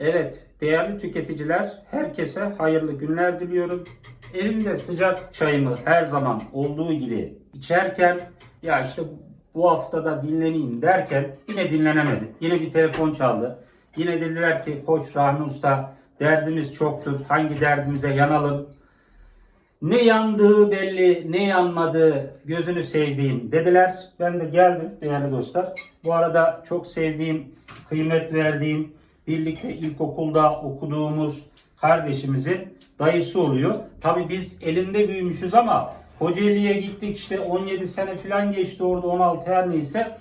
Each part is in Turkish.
Evet, değerli tüketiciler, herkese hayırlı günler diliyorum. Elimde sıcak çayımı her zaman olduğu gibi içerken, ya işte bu haftada dinleneyim derken yine dinlenemedim. Yine bir telefon çaldı. Yine dediler ki Koç Rahmi Usta derdimiz çoktur. Hangi derdimize yanalım? Ne yandığı belli, ne yanmadığı gözünü sevdiğim dediler. Ben de geldim değerli dostlar. Bu arada çok sevdiğim, kıymet verdiğim, birlikte ilkokulda okuduğumuz kardeşimizin dayısı oluyor. Tabii biz elinde büyümüşüz ama Kocaeli'ye gittik işte 17 sene falan geçti orada 16 her neyse.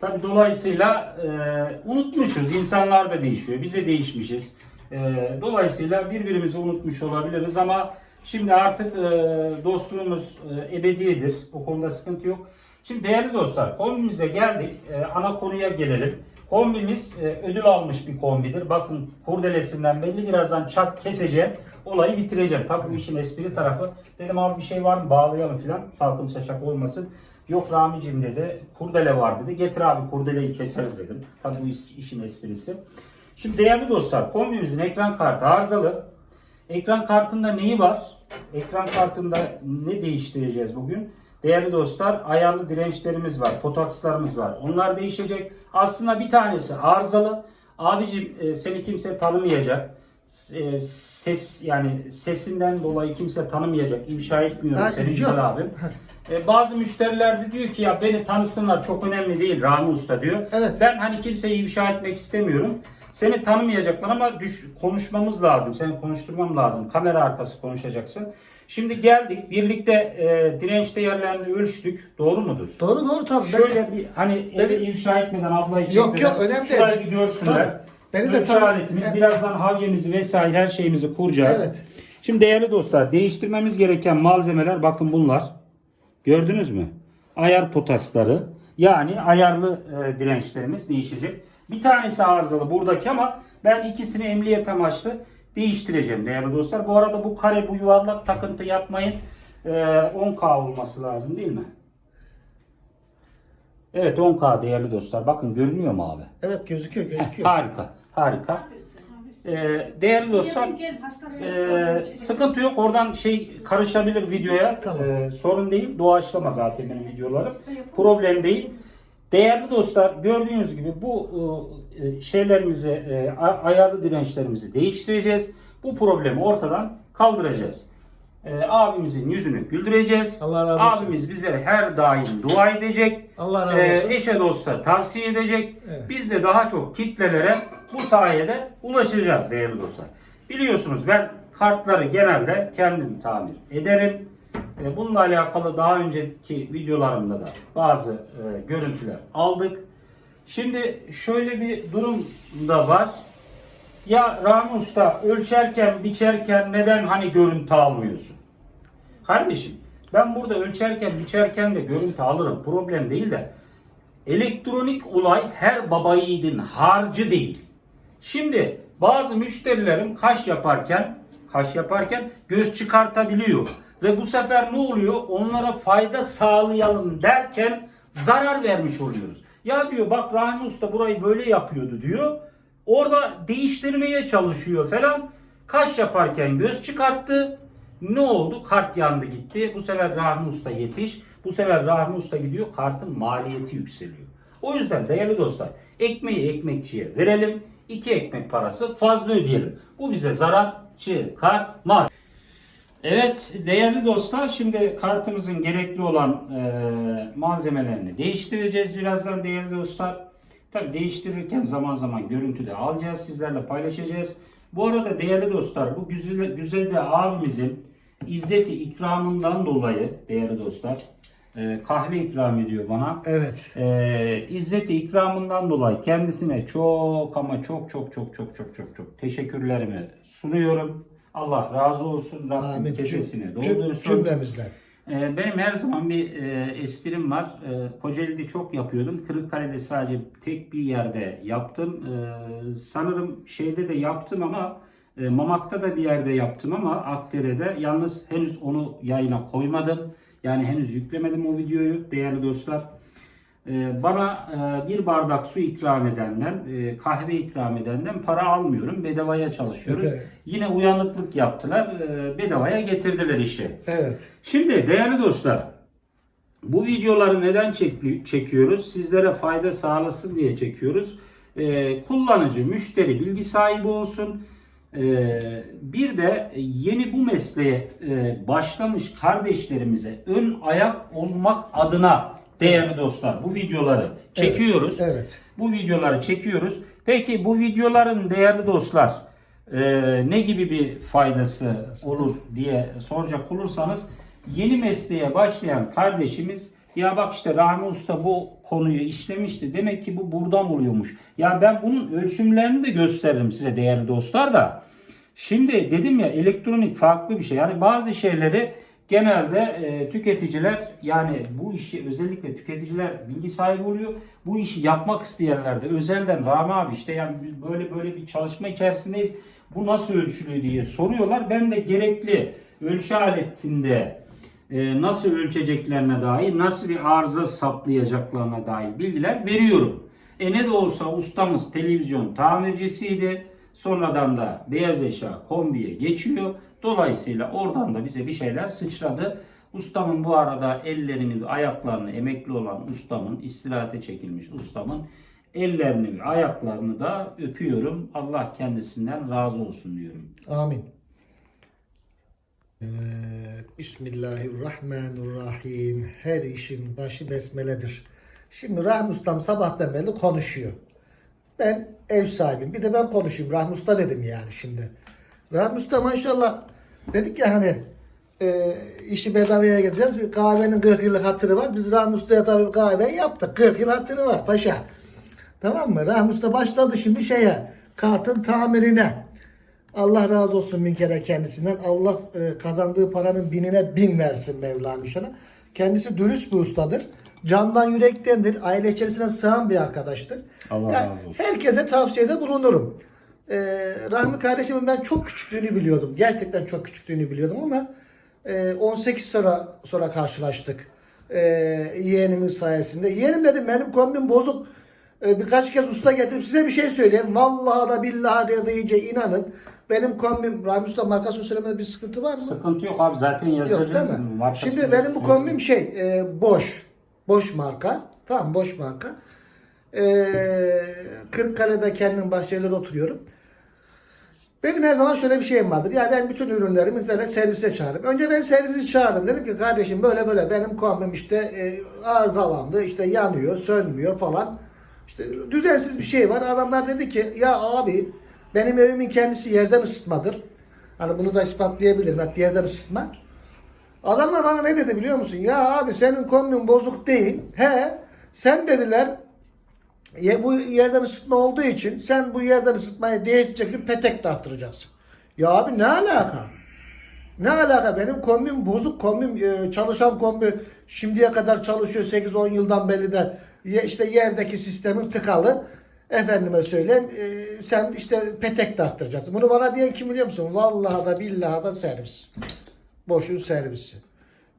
Tabii dolayısıyla e, unutmuşuz. İnsanlar da değişiyor. Biz de değişmişiz. E, dolayısıyla birbirimizi unutmuş olabiliriz ama şimdi artık e, dostluğumuz e, ebediyedir. O konuda sıkıntı yok. Şimdi değerli dostlar kombimize geldik. E, ana konuya gelelim. Kombimiz e, ödül almış bir kombidir. Bakın kurdelesinden belli birazdan çat keseceğim. Olayı bitireceğim. Tabii bu işin espri tarafı. Dedim abi bir şey var mı bağlayalım filan. Salkım saçak olmasın. Yok Rami'cim dedi. Kurdele var dedi. Getir abi kurdeleyi keseriz dedim. Tabii bu iş- işin esprisi. Şimdi değerli dostlar kombimizin ekran kartı arızalı. Ekran kartında neyi var? Ekran kartında ne değiştireceğiz bugün? Değerli dostlar ayarlı dirençlerimiz var, potakslarımız var. Onlar değişecek. Aslında bir tanesi arızalı. Abicim e, seni kimse tanımayacak. E, ses yani sesinden dolayı kimse tanımayacak. İfşa etmiyorum seni güzel abim. E, bazı müşteriler de diyor ki ya beni tanısınlar çok önemli değil Rami Usta diyor. Evet. Ben hani kimseyi ifşa etmek istemiyorum. Seni tanımayacaklar ama düş, konuşmamız lazım. Seni konuşturmam lazım. Kamera arkası konuşacaksın. Şimdi geldik. Birlikte e, direnç değerlerini ölçtük. Doğru mudur? Doğru doğru tabii. Şöyle bir hani evi Beni- ifşa etmeden ablayı Yok, çekmeden yok, önemli değil. şurayı bir görsünler. Tabii. Beni de Ölçü tabii- aletimiz. Evet. Birazdan havyemizi vesaire her şeyimizi kuracağız. Evet. Şimdi değerli dostlar değiştirmemiz gereken malzemeler bakın bunlar. Gördünüz mü? Ayar potasları yani ayarlı e, dirençlerimiz değişecek. Bir tanesi arızalı buradaki ama ben ikisini emniyet amaçlı değiştireceğim değerli dostlar. Bu arada bu kare bu yuvarlak takıntı yapmayın. E, 10K olması lazım değil mi? Evet 10K değerli dostlar. Bakın görünüyor mu abi? Evet gözüküyor gözüküyor. Harika. Harika. E, değerli dostlar ee, sıkıntı yok. Oradan şey karışabilir videoya. Tamam. Ee, sorun değil. Doğaçlama zaten benim videolarım. Problem değil. Değerli dostlar gördüğünüz gibi bu e, şeylerimizi e, ayarlı dirençlerimizi değiştireceğiz. Bu problemi ortadan kaldıracağız. E, abimizin yüzünü güldüreceğiz. Allah razı olsun. Abimiz bize her daim dua edecek. Allah razı E, olsun. eşe dosta tavsiye edecek. Evet. Biz de daha çok kitlelere bu sayede ulaşacağız değerli dostlar. Biliyorsunuz ben kartları genelde kendim tamir ederim. E, Bununla alakalı daha önceki videolarımda da bazı e, görüntüler aldık. Şimdi şöyle bir durum da var. Ya Rami Usta ölçerken biçerken neden hani görüntü almıyorsun? Kardeşim ben burada ölçerken biçerken de görüntü alırım. Problem değil de elektronik olay her baba yiğidin harcı değil. Şimdi bazı müşterilerim kaş yaparken kaş yaparken göz çıkartabiliyor. Ve bu sefer ne oluyor? Onlara fayda sağlayalım derken zarar vermiş oluyoruz. Ya diyor bak Rahmi Usta burayı böyle yapıyordu diyor. Orada değiştirmeye çalışıyor falan. Kaş yaparken göz çıkarttı. Ne oldu? Kart yandı gitti. Bu sefer Rahmi Usta yetiş. Bu sefer Rahmi Usta gidiyor. Kartın maliyeti yükseliyor. O yüzden değerli dostlar ekmeği ekmekçiye verelim. iki ekmek parası fazla ödeyelim. Bu bize zarar çıkarmaz. Evet değerli dostlar şimdi kartımızın gerekli olan e, malzemelerini değiştireceğiz birazdan değerli dostlar. Tabi değiştirirken zaman zaman görüntü de alacağız sizlerle paylaşacağız. Bu arada değerli dostlar bu güzel, güzelde abimizin izzeti ikramından dolayı değerli dostlar e, kahve ikram ediyor bana. Evet. Ee, İzzeti ikramından dolayı kendisine çok ama çok çok çok çok çok çok çok teşekkürlerimi sunuyorum. Allah razı olsun. Rabbim cüm- doldursun. Cümlemizden. Ee, benim her zaman bir e, esprim var. E, Kocaeli'de çok yapıyordum. Kırıkkale'de sadece tek bir yerde yaptım. E, sanırım şeyde de yaptım ama e, Mamak'ta da bir yerde yaptım ama Akdere'de. Yalnız henüz onu yayına koymadım. Yani henüz yüklemedim o videoyu değerli dostlar. E, bana e, bir bardak su ikram edenden, e, kahve ikram edenden para almıyorum. Bedavaya çalışıyoruz. Evet. Yine uyanıklık yaptılar. e, bedavaya getirdiler işi. Evet. Şimdi değerli dostlar, bu videoları neden çek- çekiyoruz? Sizlere fayda sağlasın diye çekiyoruz. Ee, kullanıcı, müşteri bilgi sahibi olsun. Ee, bir de yeni bu mesleğe başlamış kardeşlerimize ön ayak olmak adına değerli dostlar bu videoları çekiyoruz. Evet. Bu videoları çekiyoruz. Peki bu videoların değerli dostlar e, ne gibi bir faydası olur diye soracak olursanız yeni mesleğe başlayan kardeşimiz ya bak işte Rahmi Usta bu konuyu işlemişti. Demek ki bu buradan oluyormuş. Ya ben bunun ölçümlerini de gösteririm size değerli dostlar da. Şimdi dedim ya elektronik farklı bir şey. Yani bazı şeyleri genelde e, tüketiciler yani bu işi özellikle tüketiciler bilgi sahibi oluyor. Bu işi yapmak isteyenler de özelden Rami abi işte yani biz böyle böyle bir çalışma içerisindeyiz. Bu nasıl ölçülüyor diye soruyorlar. Ben de gerekli ölçü aletinde e, nasıl ölçeceklerine dair, nasıl bir arıza saplayacaklarına dair bilgiler veriyorum. E ne de olsa ustamız televizyon tamircisiydi. Sonradan da beyaz eşya kombiye geçiyor. Dolayısıyla oradan da bize bir şeyler sıçradı. Ustamın bu arada ellerini ve ayaklarını emekli olan ustamın, istirahate çekilmiş ustamın ellerini ve ayaklarını da öpüyorum. Allah kendisinden razı olsun diyorum. Amin. Evet. Bismillahirrahmanirrahim. Her işin başı besmeledir. Şimdi Rahmi Ustam sabahtan beri konuşuyor. Ben ev sahibiyim. Bir de ben konuşayım. Rahmi Usta dedim yani şimdi. Rahmi Usta maşallah dedik ya hani e, işi bedavaya gezeceğiz. Bir kahvenin 40 yıllık hatırı var. Biz Rahmi Usta'ya tabii kahve yaptık. 40 yıl hatırı var paşa. Tamam mı? Rahmi Usta başladı şimdi şeye kartın tamirine. Allah razı olsun bin kere kendisinden. Allah e, kazandığı paranın binine bin versin Mevlam inşallah. Kendisi dürüst bir ustadır. Candan yürektendir. Aile içerisine sığan bir arkadaştır. Allah Yani razı olsun. Herkese tavsiyede bulunurum. Ee, Rahmi kardeşimin ben çok küçüklüğünü biliyordum. Gerçekten çok küçüklüğünü biliyordum ama e, 18 sonra sonra karşılaştık. E, yeğenimin sayesinde. Yeğenim dedim benim kombim bozuk. E, birkaç kez usta getirip size bir şey söyleyeyim. Vallahi da billahi de iyice inanın. Benim kombim Rahmi Usta markası söylemede bir sıkıntı var mı? Sıkıntı yok abi zaten Yok yazacağız. değil mi? Markası Şimdi yok. benim bu kombim şey e, boş. Boş marka. Tamam boş marka. E, Kırıkkale'de kendim bahçelerde oturuyorum. Benim her zaman şöyle bir şeyim vardır. Ya ben bütün ürünlerimi böyle servise çağırırım. Önce ben servisi çağırdım. Dedim ki kardeşim böyle böyle benim kombim işte e, arızalandı. işte yanıyor, sönmüyor falan. İşte düzensiz bir şey var. Adamlar dedi ki ya abi benim evimin kendisi yerden ısıtmadır. Hani bunu da ispatlayabilirim. Hep yerden ısıtma. Adamlar bana ne dedi biliyor musun? Ya abi senin kombin bozuk değil. He sen dediler Ye- bu yerden ısıtma olduğu için sen bu yerden ısıtmayı değiştireceksin petek taktıracaksın. Ya abi ne alaka? Ne alaka? Benim kombim bozuk kombim e, çalışan kombi şimdiye kadar çalışıyor 8-10 yıldan beri de işte yerdeki sistemin tıkalı. Efendime söyleyeyim e, sen işte petek taktıracaksın. Bunu bana diyen kim biliyor musun? Vallahi da billahi da servis. Boşun servisi.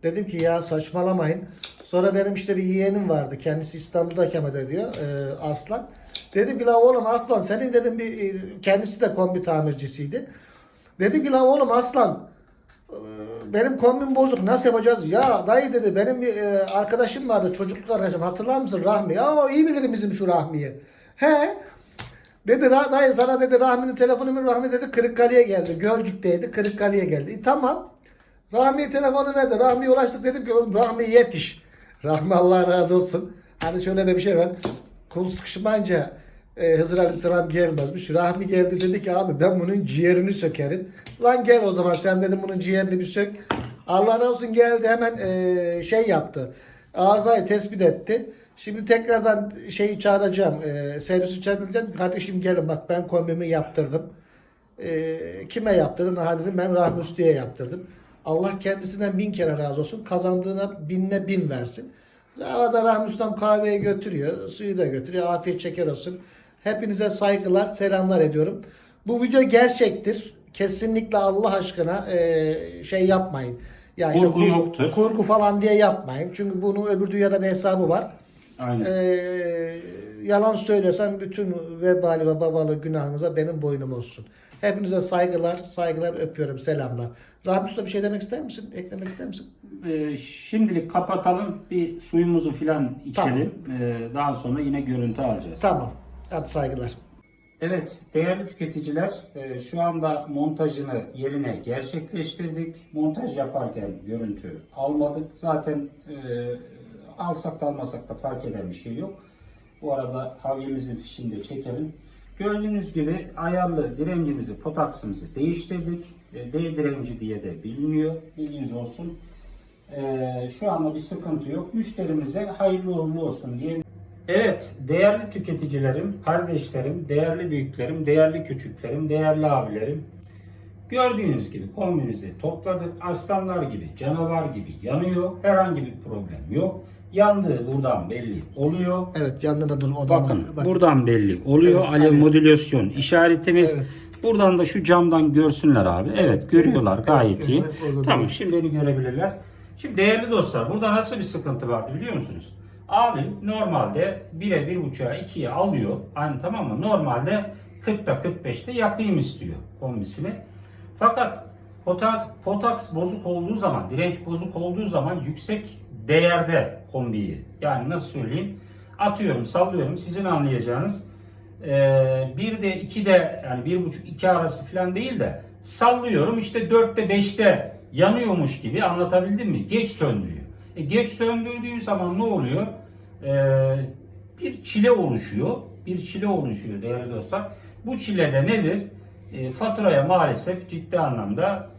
Dedim ki ya saçmalamayın. Sonra benim işte bir yeğenim vardı. Kendisi İstanbul'da ikamet ediyor. E, Aslan. Dedim ki la oğlum Aslan senin dedim bir e, kendisi de kombi tamircisiydi. Dedim ki la oğlum Aslan e, benim kombim bozuk nasıl yapacağız? Ya dayı dedi benim bir e, arkadaşım vardı çocukluk arkadaşım hatırlar mısın Rahmi? Ya iyi bilirim bizim şu Rahmi'yi. He Dedi "Ra- dayı sana dedi Rahmi'nin telefonu mu Rahmi dedi Kırıkkale'ye geldi. Gölcük'teydi Kırıkkale'ye geldi. E, tamam. Rahmi'ye telefonu verdi. Rahmi'ye ulaştık dedim ki oğlum Rahmi yetiş. Rahmi Allah razı olsun. Hani şöyle de bir şey var. Kul sıkışmayınca e, Hızır Aleyhisselam gelmezmiş. Rahmi geldi dedi ki abi ben bunun ciğerini sökerim. Lan gel o zaman sen dedim bunun ciğerini bir sök. Allah razı olsun geldi hemen e, şey yaptı. Arızayı tespit etti. Şimdi tekrardan şeyi çağıracağım. E, servisi çağıracağım. Kardeşim gelin bak ben kombimi yaptırdım. E, kime yaptırdın? Ha dedim ben Rahmi Usta'ya yaptırdım. Allah kendisinden bin kere razı olsun. Kazandığına binle bin versin. Havada Rahmi Usta'm kahveyi götürüyor. Suyu da götürüyor. Afiyet şeker olsun. Hepinize saygılar, selamlar ediyorum. Bu video gerçektir. Kesinlikle Allah aşkına e, şey yapmayın. Yani Kurgu kur- yoktur. Kurgu falan diye yapmayın. Çünkü bunun öbür dünyada da hesabı var. Aynen. Ee, yalan söylesem bütün vebali ve babalı günahınıza benim boynum olsun. Hepinize saygılar, saygılar öpüyorum, selamlar. Rahmi Usta bir şey demek ister misin? Eklemek ister misin? Ee, şimdilik kapatalım. Bir suyumuzu filan içelim. Ee, daha sonra yine görüntü alacağız. Tamam. Hadi saygılar. Evet, değerli tüketiciler, e, şu anda montajını yerine gerçekleştirdik. Montaj yaparken görüntü almadık. Zaten e, alsak da almasak da fark eden bir şey yok. Bu arada havyemizin fişini de çekelim. Gördüğünüz gibi ayarlı direncimizi, potaksımızı değiştirdik. E, D direnci diye de biliniyor. Bilginiz olsun. E, şu anda bir sıkıntı yok. Müşterimize hayırlı uğurlu olsun diye Evet, değerli tüketicilerim, kardeşlerim, değerli büyüklerim, değerli küçüklerim, değerli abilerim. Gördüğünüz gibi kombimizi topladık. Aslanlar gibi, canavar gibi yanıyor. Herhangi bir problem yok. Yandığı buradan belli oluyor. Evet yanında dur oradan. Bakın bak. buradan belli oluyor. Evet, Alev modülasyon işaretimiz. Evet. Buradan da şu camdan görsünler abi. Evet, görüyorlar gayet iyi. evet, Tamam şimdi beni görebilirler. Şimdi değerli dostlar burada nasıl bir sıkıntı vardı biliyor musunuz? Abim normalde 1'e 1.5'a 2'ye alıyor. Hani tamam mı? Normalde 40'ta 45'te yakayım istiyor kombisini. Fakat potaks, potaks bozuk olduğu zaman, direnç bozuk olduğu zaman yüksek değerde kombiyi. Yani nasıl söyleyeyim? Atıyorum, sallıyorum. Sizin anlayacağınız ee, bir de iki de yani bir buçuk iki arası falan değil de sallıyorum işte dörtte beşte yanıyormuş gibi anlatabildim mi? Geç söndürüyor. E, geç söndürdüğü zaman ne oluyor? Ee, bir çile oluşuyor. Bir çile oluşuyor değerli dostlar. Bu çile de nedir? E, faturaya maalesef ciddi anlamda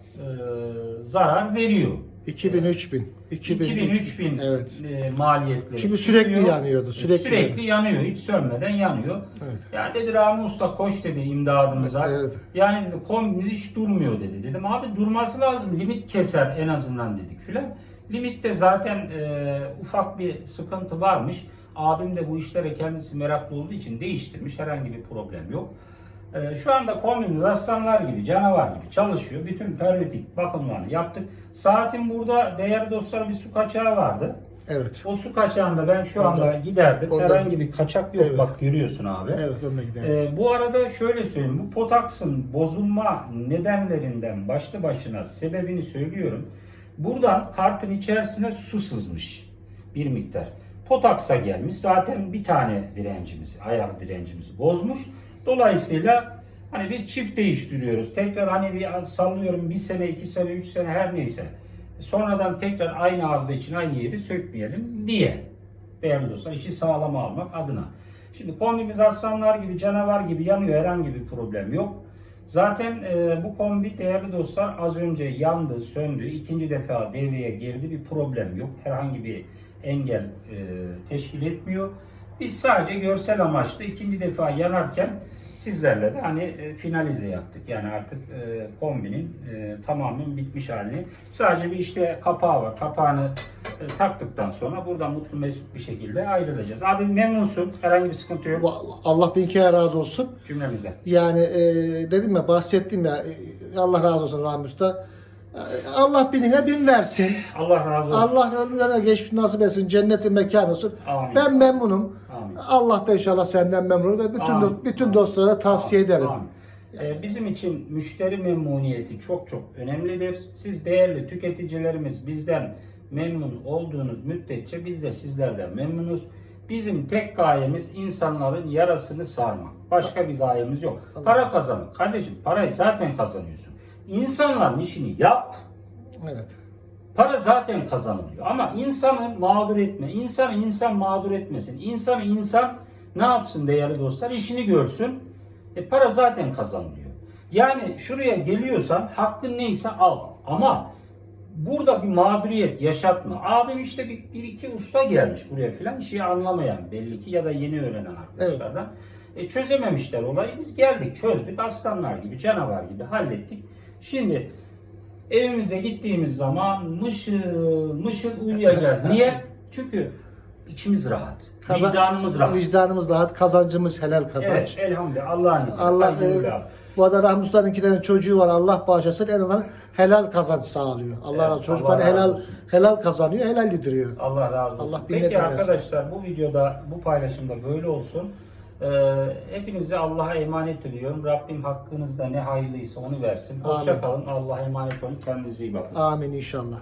zarar veriyor. 2000 3000. 2000 2000 3000 Evet. e, maliyetleri. Çünkü sürekli çıkıyor. yanıyordu, sürekli sürekli yanıyor. Hiç sönmeden yanıyor. Evet. Yani dedi Rami Usta koş dedi imdadımıza. Evet. Yani dedi kombimiz hiç durmuyor dedi. Dedim abi durması lazım. Limit keser en azından dedik filan. Limitte zaten e, ufak bir sıkıntı varmış. Abim de bu işlere kendisi meraklı olduğu için değiştirmiş. Herhangi bir problem yok. E, şu anda kombimiz aslanlar gibi, canavar gibi çalışıyor. Bütün periyodik bakımlarını yaptık. Saatin burada değerli dostlar bir su kaçağı vardı. Evet. O su kaçağında ben şu anda giderdim. onda- Herhangi bir kaçak yok. Evet. Bak görüyorsun abi. Evet onunla gidelim. Ee, bu arada şöyle söyleyeyim. Bu potaksın bozulma nedenlerinden başlı başına sebebini söylüyorum. Buradan kartın içerisine su sızmış bir miktar. Potaksa gelmiş. Zaten bir tane direncimizi, ayar direncimizi bozmuş. Dolayısıyla hani biz çift değiştiriyoruz. Tekrar hani bir sallıyorum bir sene, iki sene, üç sene her neyse. Sonradan tekrar aynı arıza için aynı yeri sökmeyelim diye. Değerli dostlar işi sağlama almak adına. Şimdi kombimiz aslanlar gibi canavar gibi yanıyor herhangi bir problem yok. Zaten e, bu kombi değerli dostlar az önce yandı, söndü. ikinci defa devreye girdi. Bir problem yok. Herhangi bir engel e, teşkil etmiyor. Biz sadece görsel amaçlı ikinci defa yanarken sizlerle de hani e, finalize yaptık. Yani artık e, kombinin e, tamamen bitmiş halini. Sadece bir işte kapağı var. Kapağını taktıktan sonra buradan mutlu mesut bir şekilde ayrılacağız. Abi memnunsun. Herhangi bir sıkıntı yok Allah bin kere razı olsun. cümlemize. Yani e, dedim ya bahsettim ya Allah razı olsun Rahmi Usta. Allah binine bin versin. Allah razı olsun. Allah ölümlerine geçmiş nasip etsin. Cennetin mekanı olsun. Amin. Ben memnunum. Amin. Allah da inşallah senden memnun olur ve bütün Amin. bütün dostlara da tavsiye ederim. Amin. Ee, Bizim için müşteri memnuniyeti çok çok önemlidir. Siz değerli tüketicilerimiz bizden memnun olduğunuz müddetçe biz de sizlerden memnunuz. Bizim tek gayemiz insanların yarasını sarmak. Başka bir gayemiz yok. Para kazanmak. Kardeşim parayı zaten kazanıyorsun. İnsanların işini yap. Evet. Para zaten kazanılıyor ama insanı mağdur etme. İnsanı insan mağdur etmesin. İnsanı insan ne yapsın değerli dostlar? İşini görsün. E para zaten kazanılıyor. Yani şuraya geliyorsan hakkın neyse al. Ama burada bir mağduriyet yaşatma. Abim işte bir, bir iki usta gelmiş buraya filan. işi anlamayan belli ki ya da yeni öğrenen arkadaşlardan. E, çözememişler olayı. Biz geldik çözdük. Aslanlar gibi canavar gibi hallettik. Şimdi Evimize gittiğimiz zaman mışıl mışıl uyuyacağız. Niye? Çünkü içimiz rahat. Kazan- vicdanımız rahat. Vicdanımız rahat, kazancımız helal kazanç. Evet, elhamdülillah. Allah'ın izniyle. Allah, Elhamdülillah. bu arada Rahmi iki tane çocuğu var. Allah bağışlasın. En azından helal kazanç sağlıyor. Allah Evet, razı olsun. Çocuklar helal, helal kazanıyor, helal yediriyor. Allah razı olsun. Allah binler Peki arkadaşlar bu videoda bu paylaşımda böyle olsun. Ee, hepinizi Allah'a emanet ediyorum. Rabbim hakkınızda ne hayırlıysa onu versin. Hoşçakalın. Allah'a emanet olun. Kendinize iyi bakın. Amin inşallah.